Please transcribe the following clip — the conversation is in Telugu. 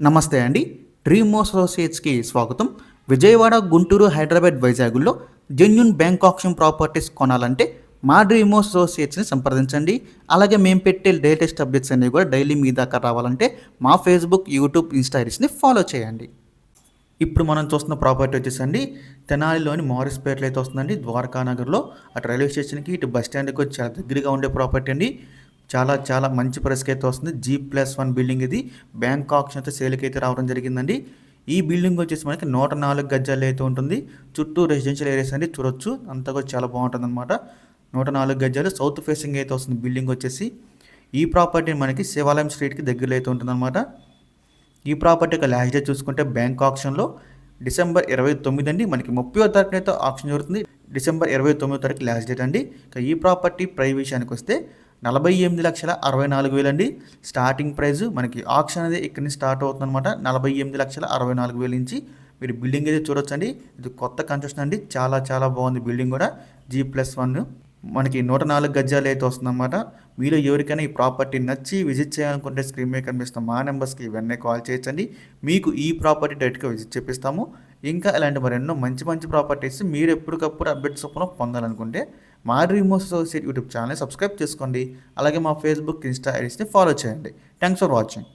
నమస్తే అండి. డ్రీమ్ అసోసియేట్స్కి స్వాగతం. విజయవాడ గుంటూరు హైదరాబాద్ వైజాగ్లో జెన్యున్ బ్యాంక్ ఆప్షన్ ప్రాపర్టీస్ కొనాలంటే మా డ్రీమ్ అసోసియేట్స్ని సంప్రదించండి. అలాగే మేము పెట్టే లేటెస్ట్ అప్డేట్స్ అనేవి కూడా డైలీ మీ దాకా రావాలంటే మా ఫేస్బుక్ యూట్యూబ్ ఇన్స్టాగ్రామ్స్ని ఫాలో చేయండి. ఇప్పుడు మనం చూస్తున్న ప్రాపర్టీ వచ్చేసండి. తెనాలిలోని మారిస్పేటలో అయితే వస్తుందండి. ద్వారకానగర్లో అటు రైల్వే స్టేషన్కి ఇటు బస్ స్టాండ్కి వచ్చి చాలా దగ్గరగా ఉండే ప్రాపర్టీ అండి. చాలా చాలా మంచి ప్రైస్కి అయితే వస్తుంది. జీ ప్లస్ వన్ బిల్డింగ్ ఇది. బ్యాంక్ ఆప్షన్ అయితే సేల్కి అయితే రావడం జరిగిందండి. ఈ బిల్డింగ్ వచ్చేసి మనకి నూట నాలుగు గజాలు అయితే ఉంటుంది. చుట్టూ రెసిడెన్షియల్ ఏరియాస్ అండి. చూడొచ్చు. అంతా కూడా చాలా బాగుంటుంది అనమాట నూట నాలుగు గజాలు సౌత్ ఫేసింగ్ అయితే వస్తుంది బిల్డింగ్ వచ్చేసి. ఈ ప్రాపర్టీ మనకి శివాలయం స్ట్రీట్కి దగ్గరలో అయితే ఉంటుందన్నమాట. ఈ ప్రాపర్టీ యొక్క లాస్ట్ డేట్ చూసుకుంటే బ్యాంక్ ఆప్షన్లో డిసెంబర్ ఇరవై తొమ్మిది అండి. మనకి ముప్పై తారీఖున అయితే ఆప్షన్ జరుగుతుంది. డిసెంబర్ ఇరవై తొమ్మిదో తారీఖు లాస్ట్ డేట్ అండి. ఇక ఈ ప్రాపర్టీ ప్రైస్ విషయానికి వస్తే నలభై ఎనిమిది లక్షల అరవై నాలుగు వేలు అండి స్టార్టింగ్ ప్రైస్ మనకి ఆక్షన్ అనేది ఇక్కడ నుంచి స్టార్ట్ అవుతుంది అనమాట నలభై ఎనిమిది లక్షల అరవై నాలుగు వేల నుంచి మీరు బిల్డింగ్ అయితే చూడొచ్చండి. ఇది కొత్త కన్స్ట్రక్షన్ అండి. చాలా చాలా బాగుంది బిల్డింగ్ కూడా. జీ ప్లస్ వన్ మనకి నూట నాలుగు గజాలు అయితే వస్తుందన్నమాట. మీలో ఎవరికైనా ఈ ప్రాపర్టీ నచ్చి విజిట్ చేయాలనుకుంటే స్క్రీన్ మీద కనిపిస్తున్న మా నెంబర్స్కి ఇవన్నీ కాల్ చేయొచ్చండి. మీకు ఈ ప్రాపర్టీ డైరెక్ట్గా విజిట్ చేపిస్తాము. ఇంకా ఇలాంటి మరెన్నో మంచి మంచి ప్రాపర్టీస్ మీరు ఎప్పటికప్పుడు అప్డేట్స్ చొప్పున పొందాలనుకుంటే మా Dreamos associate YouTube channel subscribe చేసుకోండి. అలాగే మా ఫేస్బుక్ ఇన్స్టా ఐడీస్ని ఫాలో చేయండి. Thanks for watching.